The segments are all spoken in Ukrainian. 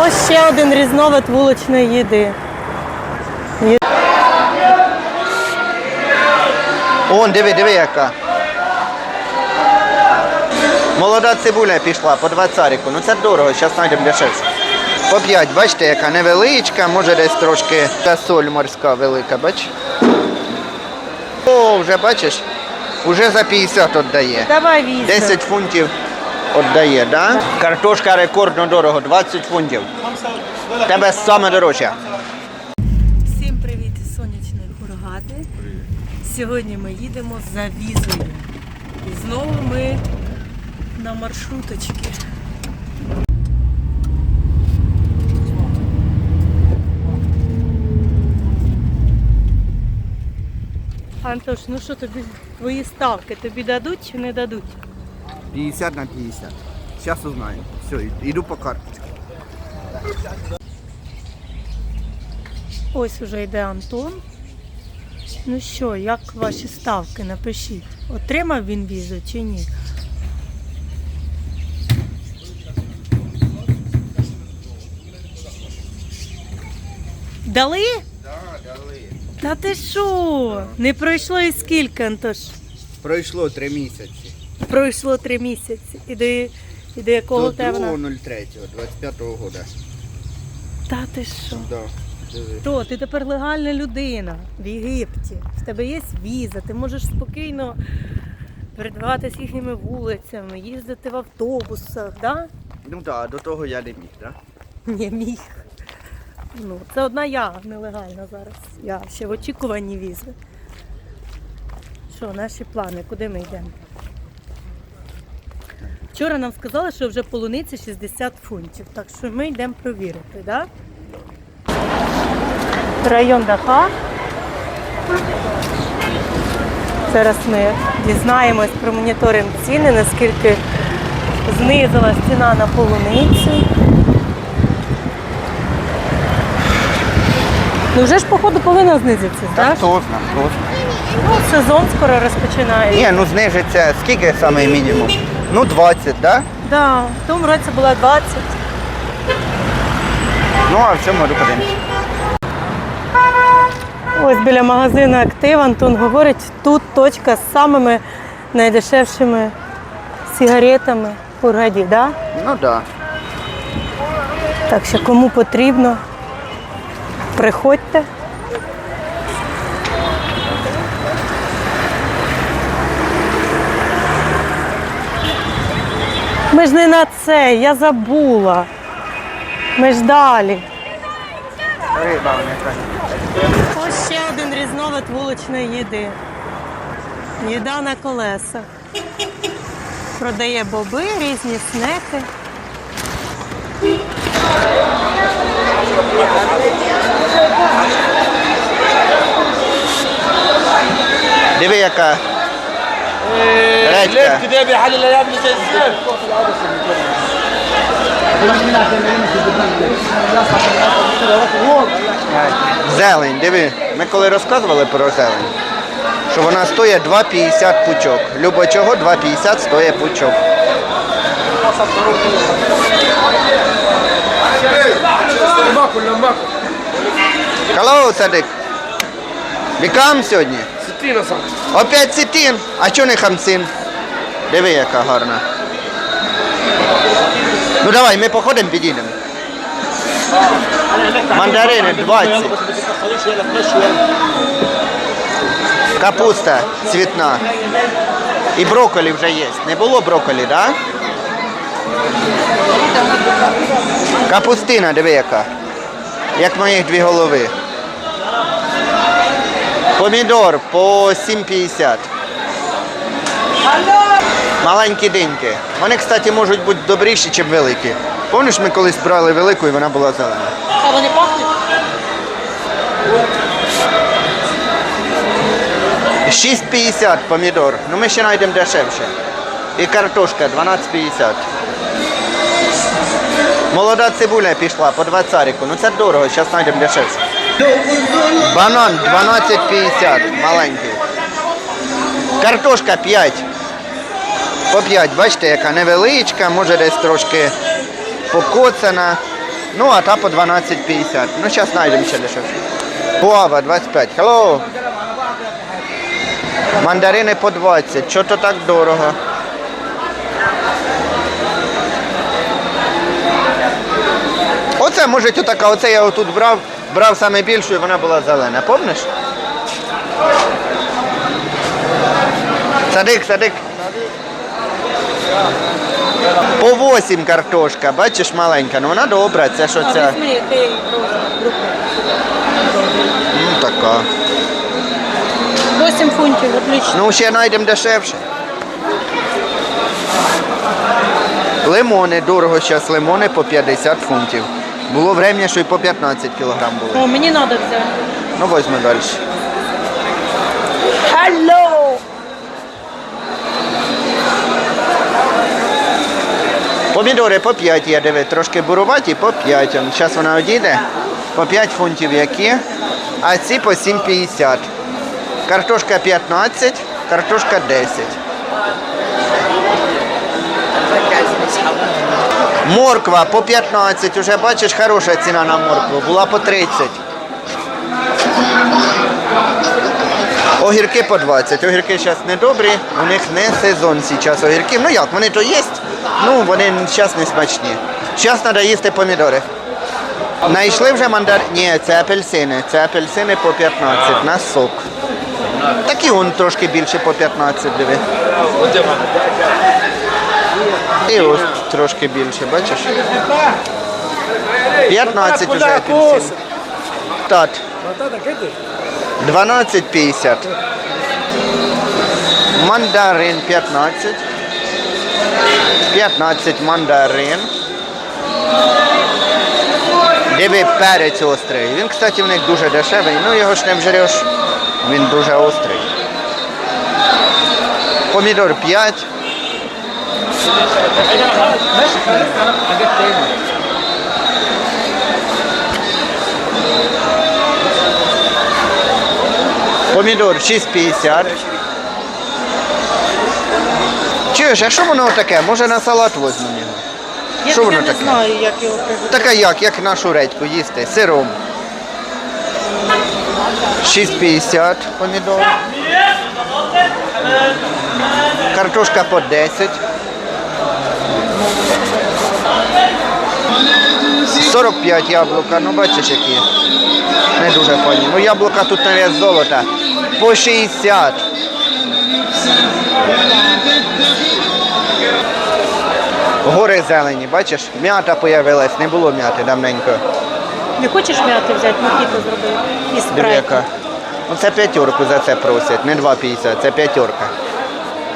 Ось ще один різновид вуличної їди. Он, диви, диви яка. Молода цибуля пішла по 20 царику. Ну це дорого, зараз знайдемо дешевше. По 5, бачите, яка невеличка, може десь трошки та соль морська велика, бач? О, вже бачиш? Уже за 50 віддає. Давай візьмемо. 10 фунтів віддає, да? Картошка рекордно дорого, 20 фунтів. Тебе саме дорожче. Всім привіт із сонячної Хургади. Сьогодні ми їдемо за візою. І знову ми на маршруточці. Антош, ну що тобі твої ставки? Тобі дадуть чи не дадуть? 50 на 50. Зараз узнаю. Все, йду по карточці. Ось уже йде Антон. Ну що, як ваші ставки? Напишіть. Отримав він візу чи ні? Дали? Так, дали. Та ти що? Не пройшло і скільки, Антош? Пройшло 3 місяці. Пройшло три місяці. І до, і до якого До те вона? 2.03, 25-го года. Та ти що? Да. диви. То, ти тепер легальна людина в Єгипті. В тебе є віза, ти можеш спокійно передаватися їхніми вулицями, їздити в автобусах, да? Ну так, до того я не міг, так? Ні, міг. Ну, це одна я нелегальна зараз. Я ще в очікуванні візи. Що, наші плани, куди ми йдемо? Вчора нам сказали, що вже полуниці 60 фунтів, так що ми йдемо провірити, так? Да? Район Даха. Зараз ми дізнаємось про моніторинг ціни, наскільки знизилась ціна на полуницю. Ну вже ж походу повинна знизитися, так? Точно, точно. Ну, сезон скоро розпочинається. Ні, ну знижиться, скільки саме мінімум? Ну 20, да? Да, в тому році була 20. Ну а в цьому році подивимось. Ось біля магазину Актив Антон говорить, тут точка з самими найдешевшими сигаретами в Хургаді, да? Ну так. Да. Так що кому потрібно, приходьте. Ми ж не на це, я забула. Ми ж далі. Ось ще один різновид вуличної їди. Їда на колесах. Продає боби, різні снеки. Диви яка. Редька. لف ده بيحل الايام اللي زي الزفت Зелень, диви. Ми коли розказували про зелень, що вона стоїть 2,50 пучок. Любо чого 2,50 стоїть пучок. ماكل لما ماكل Hello, Садик. Бікам сьогодні? 60 صح Опять сітін. А чого не хамсин? Диви, яка гарна. Ну давай, ми походимо, підійдемо. Мандарини 20. Капуста цвітна. І брокколі вже є. Не було брокколі, так? Да? Капустина, диви яка. Як моїх дві голови. Помідор по 7,50. Маленькі диньки. Вони, кстати, можуть бути добріші, ніж великі. Пам'ятаєш, ми колись брали велику і вона була зелена. А вони пахнуть? 6,50 помідор. Ну ми ще знайдемо дешевше. І картошка 12,50. Молода цибуля пішла по 20 царику. Ну це дорого, зараз знайдемо дешевше. Банан 12,50 маленький. Картошка 5. По 5, бачите, яка невеличка, може десь трошки покоцана. Ну, а та по 12,50. Ну, зараз знайдемо ще дешевше. Гуава 25. Hello. Мандарини по 20. Чого то так дорого? Оце, може, отака, оце я отут брав, брав саме більшу і вона була зелена. Помниш? Садик, садик. По 8 картошка, бачиш, маленька, ну вона добра, це що це? Ну така. 8 фунтів, отлично. Ну ще знайдемо дешевше. Лимони, дорого зараз лимони по 50 фунтів. Було врем'я, що й по 15 кілограм було. О, мені треба взяти. Ну возьми далі. Алло! Помідори по 5 є, диви, трошки буруваті, по 5. Зараз вона одійде. По 5 фунтів які. А ці по 7,50. Картошка 15, картошка 10. Морква по 15, уже бачиш, хороша ціна на моркву. Була по 30. Огірки по 20. Огірки зараз не добрі, у них не сезон зараз огірків. Ну як, вони то є, ну вони зараз не смачні. Зараз треба їсти помідори. Знайшли вже мандар... Ні, це апельсини. Це апельсини по 15 на сок. Такі вон трошки більше по 15, диви. І ось трошки більше, бачиш? 15 вже апельсин. Так. 12,50. Мандарин 15. 15 мандарин. Диви перець острий. Він, кстати, в них дуже дешевий. Ну його ж не вжереш. Він дуже острий. Помідор 5. Помідор 6,50. Чуєш, а що воно таке? Може на салат возьмемо його? Я, Що воно не таке? знаю, як його приготувати. Така як, як нашу редьку їсти, сиром. 6,50 помідор. Картошка по 10. 45 яблука, ну бачиш які. Не дуже файні. Ну яблука тут на вес золота. По 60. Гори зелені, бачиш? М'ята появилась, не було м'яти давненько. Не хочеш м'яти взяти, мохіто зробити? І Диви, спрайт. Ну це п'ятерку за це просять, не 2,50, це п'ятерка.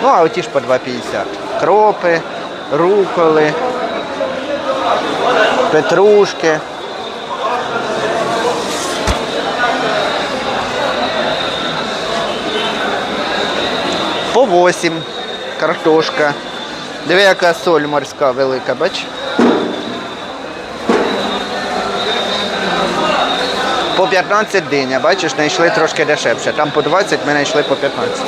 Ну, а оті ж по 2,50. Кропи, руколи, петрушки. По 8 картошка. Диви, яка соль морська велика, бач? По 15 диня, бачиш, знайшли трошки дешевше. Там по 20, ми знайшли по 15.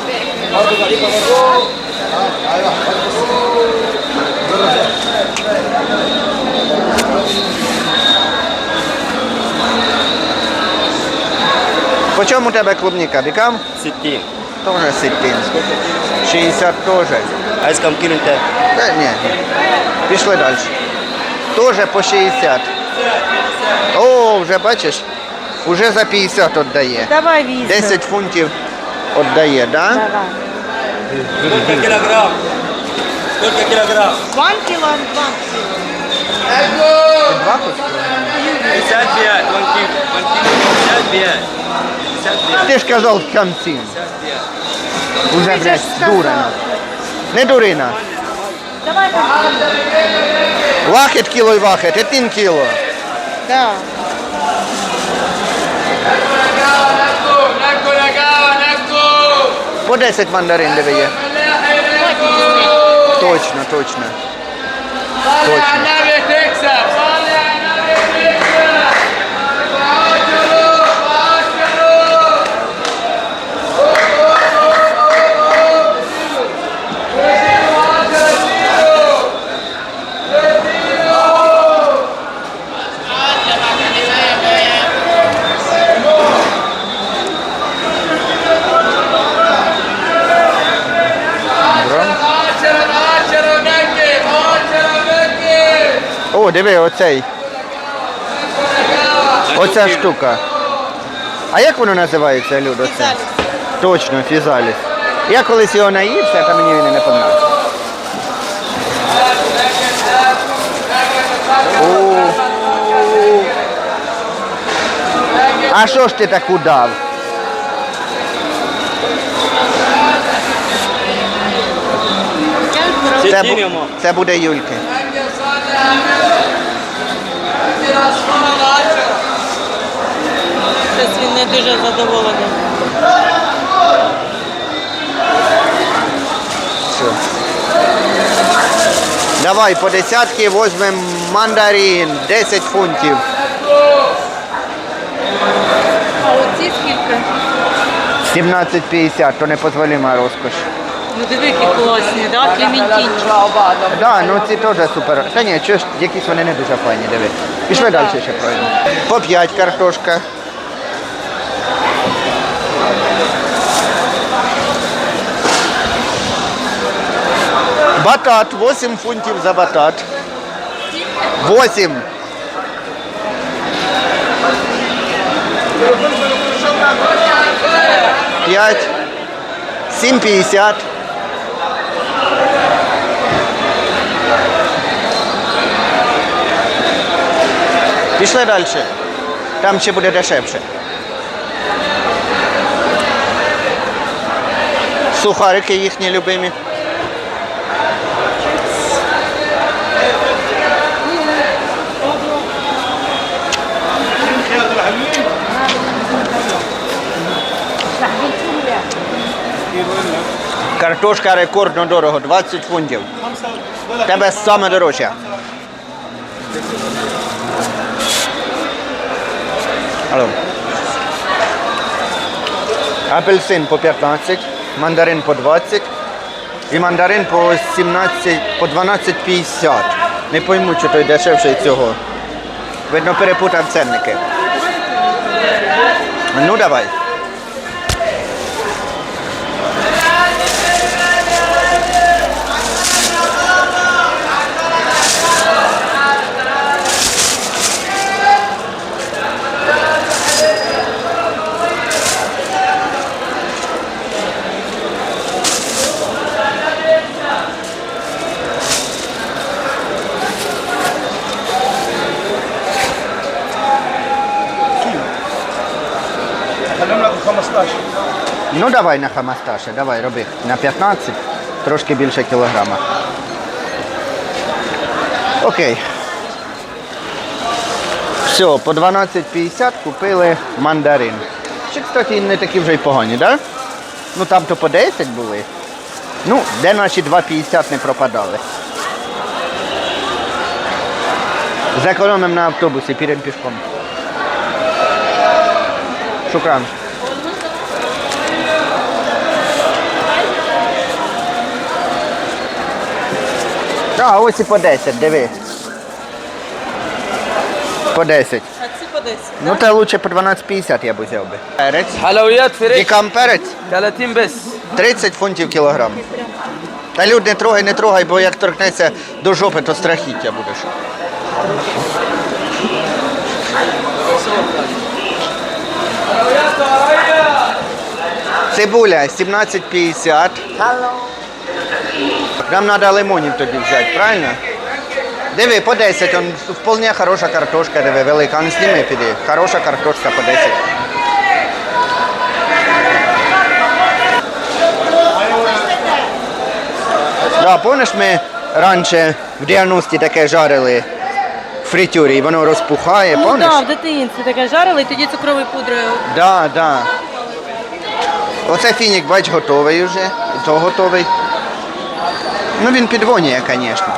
По чому у тебе клубніка? Бікам? Сітті. Тоже ситин. 60 теж. Айскам кинуте. Та ні. Пішли далі. Тоже по 60. О, вже бачиш? Уже за 50 віддає. Давай візьмемо. 10 фунтів віддає. Да? Давай. Сколько кілограм? Сколько кілограм? One кіло, два. Два коштує? 55. One кіло. One кіло. 55. 55. Ти ж казав. 55. Уже, Ти блядь, ж сказав. Не дурина. Давай так. Вахет кіло і вахет, один кіло. Да. По 10 мандарин диви. Точно, точно. Точно. О, диви, оцей. Оця штука. А як воно називається, Люд? Оце? Фізаліс. Точно, фізаліс. Я колись його наївся, та мені він і не подобався. О. А що ж ти таку дав? Це, бу- це буде Юльки. Щось він не дуже задоволений. Все. Давай по десятки візьмемо мандарин, 10 фунтів. А оці скільки? 17,50, то непозволима розкош. Ну диви, які класні, так? Клементінчик. Так, ну ці теж супер. Та ні, чого ж, якісь вони не дуже файні, диви. Пішли ну, далі ще пройдемо. По п'ять картошка. Батат, 8 фунтів за батат. 8. П'ять. 7,50. Пішли далі. Там ще буде дешевше. Сухарики їхні любимі. Картошка рекордно дорого, 20 фунтів. Тебе саме дорожче. Апельсин по 15, мандарин по 20 і мандарин по 17, по 12,50. Не пойму, чи той дешевший цього. Видно, перепутав ценники. Ну давай. Ну давай на хамасташе, давай роби. На 15, трошки більше кілограма. Окей. Все, по 12,50 купили мандарин. Чи, кстати, не такі вже й погані, так? Да? Ну там то по 10 були. Ну, де наші 2,50 не пропадали. Зекономимо на автобусі, підемо пішком. Шукран. А, ось і по 10, диви. По 10. Ну то лучше по 12,50 я б взяв би. Перець. Халавіят фірець. Дікам перець? 30 без. 30 фунтів кілограм. Та люд не трогай, не трогай, бо як торкнеться до жопи, то страхіття будеш. Цибуля 17,50. Нам треба лимонів тоді взяти, правильно? Диви, по 10, он вполне хороша картошка, диви, велика. Ну сніми піди. Хороша картошка по 10. Да, помниш, ми раніше в 90-ті таке жарили в фритюрі, і воно розпухає, Ну помниш? так, в дитинстві таке жарили, і тоді цукровою пудрою. Да, да. Оце фінік, бач, готовий вже. І то готовий. Ну він підвонює, звісно.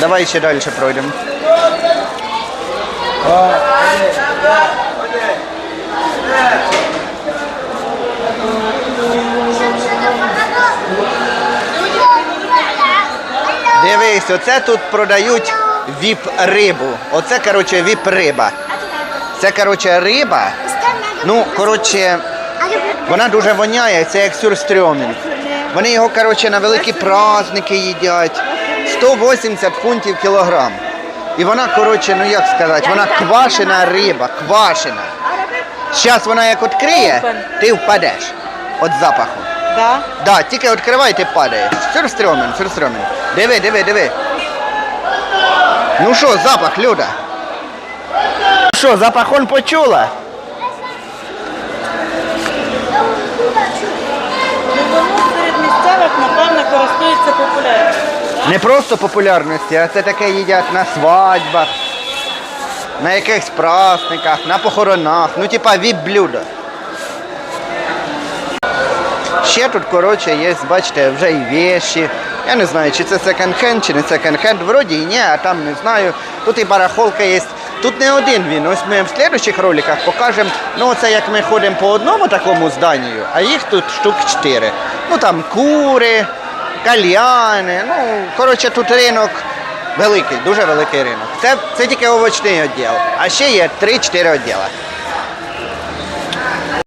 Давай ще далі пройдемо. Дивись, оце тут продають віп-рибу. Оце, коротше, віп-риба. Це, коротше, риба. Ну, коротше, вона дуже воняє, це як сюрстрьомін. Вони його, коротше, на великі праздники їдять. 180 фунтів кілограм. І вона, коротше, ну як сказати, вона квашена риба, квашена. Зараз вона як відкриє, ти впадеш від запаху. Да? Да, тільки відкривай, ти падаєш. Сюрстрьомен, сюрстрьомен. Диви, диви, диви. Ну що, запах, Люда? Що, запах он почула? Серед напевно, користується популярністю. Не просто популярності, а це таке їдять на свадьбах, на якихось праздниках, на похоронах. Ну, типа віп-блюдо. Ще тут, коротше, є, бачите, вже і віші. Я не знаю, чи це секонд-хенд, чи не секонд-хенд. Вроді і ні, а там не знаю. Тут і барахолка є. Тут не один він. Ось ми в слідучих роликах покажемо. Ну, це як ми ходимо по одному такому зданню, а їх тут штук чотири. Ну там кури, кальяни. Ну, коротше, тут ринок великий, дуже великий ринок. Це, це тільки овочний відділ. А ще є 3-4 відділи.